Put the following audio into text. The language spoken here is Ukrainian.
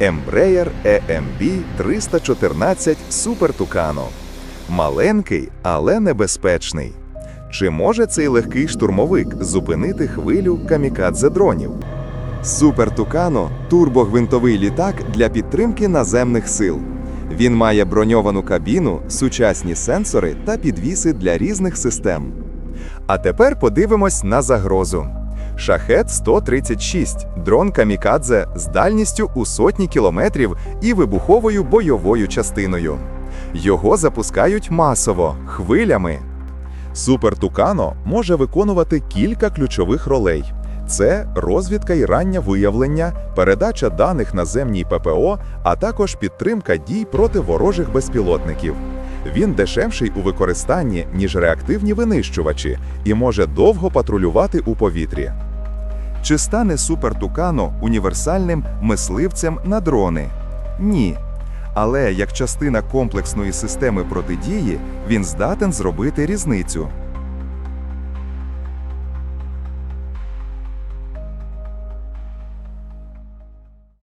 Embraer EMB 314 Super Tucano. Маленький, але небезпечний. Чи може цей легкий штурмовик зупинити хвилю камікадзе дронів? Супер Тукано турбогвинтовий літак для підтримки наземних сил. Він має броньовану кабіну, сучасні сенсори та підвіси для різних систем. А тепер подивимось на загрозу. Шахет 136 дрон камікадзе з дальністю у сотні кілометрів і вибуховою бойовою частиною. Його запускають масово, хвилями. Супер Тукано може виконувати кілька ключових ролей: це розвідка і раннє виявлення, передача даних наземній ППО, а також підтримка дій проти ворожих безпілотників. Він дешевший у використанні, ніж реактивні винищувачі, і може довго патрулювати у повітрі. Чи стане Супер Тукано універсальним мисливцем на дрони? Ні. Але як частина комплексної системи протидії він здатен зробити різницю.